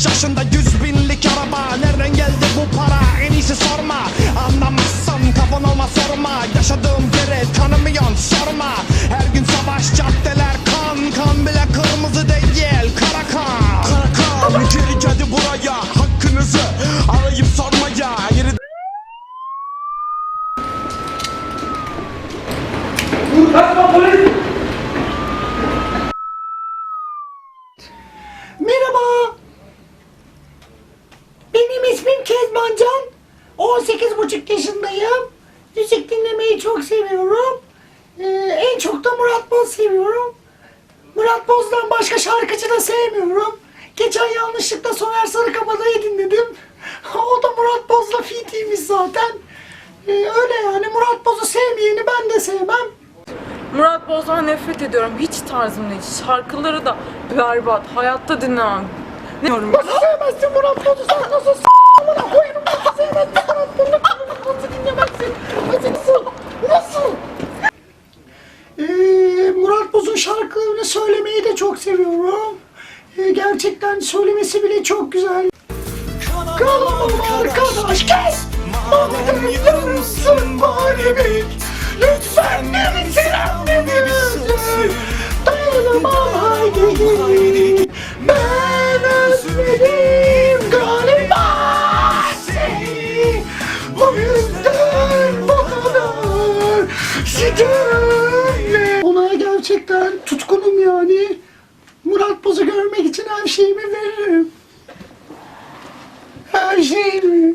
büyük 25 yaşında 100 binlik araba. Nereden geldi bu para? En iyisi sorma. Anlamazsan kafan olma sorma. Yaşadığım yeri tanımıyorsun Benim ismim Kezbancan. 18 buçuk yaşındayım. Müzik dinlemeyi çok seviyorum. Ee, en çok da Murat Boz seviyorum. Murat Boz'dan başka şarkıcı da sevmiyorum. Geçen yanlışlıkla Soner Sarıkabadayı dinledim. O da Murat Boz'la fitiymiş zaten. Ee, öyle yani Murat Boz'u sevmeyeni ben de sevmem. Murat Boz'dan nefret ediyorum. Hiç tarzım değil. Şarkıları da berbat. Hayatta dinlemem. Ne diyorum? Nasıl sevmezsin Murat Boz'u sen nasıl s*** amına koyarım nasıl sevmezsin Murat Boz'u nasıl dinlemezsin nasıl nasıl Boz'un şarkılarını söylemeyi de çok seviyorum. Ee, gerçekten söylemesi bile çok güzel. Kalamam arkadaş. kes! Madem gerçekten tutkunum yani. Murat Boz'u görmek için her şeyimi veririm. Her şeyimi.